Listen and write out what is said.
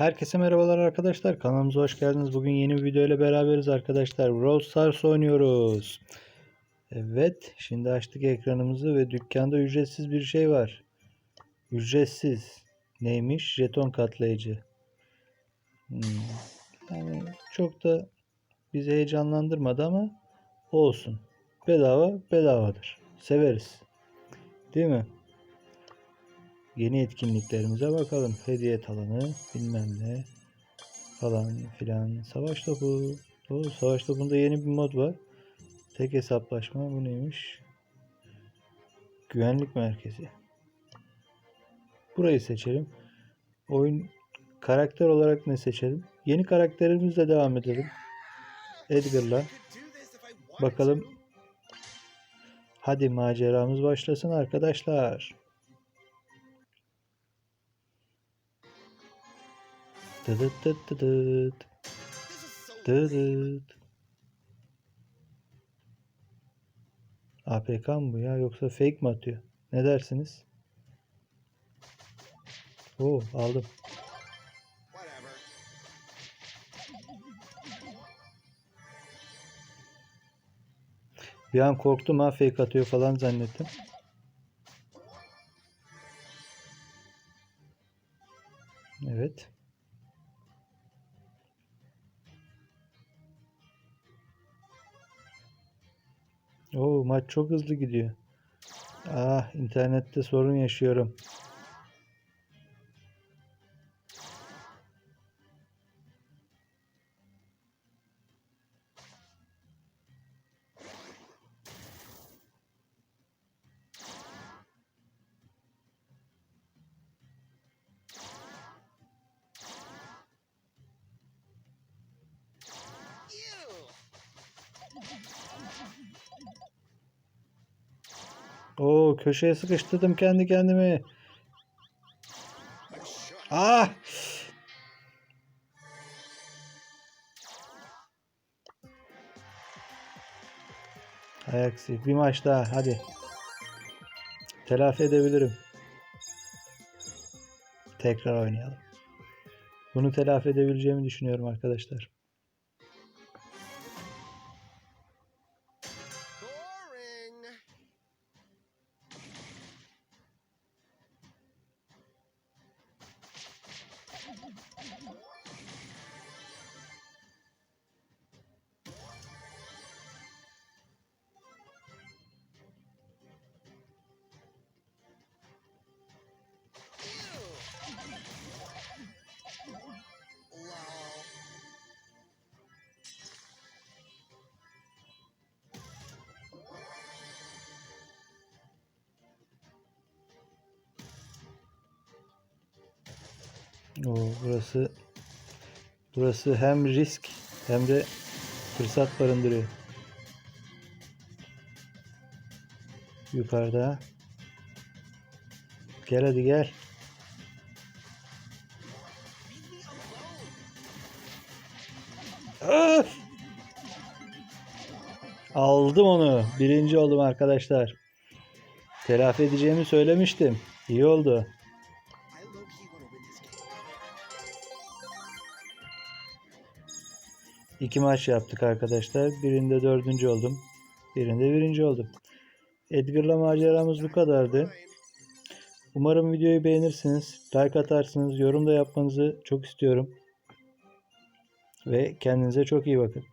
Herkese merhabalar arkadaşlar. Kanalımıza hoş geldiniz. Bugün yeni bir video ile beraberiz arkadaşlar. Brawl Stars oynuyoruz. Evet. Şimdi açtık ekranımızı ve dükkanda ücretsiz bir şey var. Ücretsiz. Neymiş? Jeton katlayıcı. Hmm. Yani çok da bizi heyecanlandırmadı ama olsun. Bedava bedavadır. Severiz. Değil mi? Yeni etkinliklerimize bakalım. Hediye alanı bilmem ne falan filan. Savaş topu. O savaş topunda yeni bir mod var. Tek hesaplaşma. Bu neymiş? Güvenlik merkezi. Burayı seçelim. Oyun karakter olarak ne seçelim? Yeni karakterimizle devam edelim. Edgar'la. Bakalım. Hadi maceramız başlasın arkadaşlar. Dıdıt dıt dıdıt. Dıdıt. APK mı bu ya yoksa fake mi atıyor? Ne dersiniz? Oo aldım. Bir an korktum ha fake atıyor falan zannettim. Evet. Oo maç çok hızlı gidiyor. Ah internette sorun yaşıyorum. Oo köşeye sıkıştırdım kendi kendimi. Ah! Ayaksi bir maç daha hadi. Telafi edebilirim. Tekrar oynayalım. Bunu telafi edebileceğimi düşünüyorum arkadaşlar. Oo, burası burası hem risk hem de fırsat barındırıyor. Yukarıda. Gel hadi gel. Öf! Aldım onu. Birinci oldum arkadaşlar. Telafi edeceğimi söylemiştim. İyi oldu. İki maç yaptık arkadaşlar. Birinde dördüncü oldum. Birinde birinci oldum. Edgar'la maceramız bu kadardı. Umarım videoyu beğenirsiniz. Like atarsınız. Yorum da yapmanızı çok istiyorum. Ve kendinize çok iyi bakın.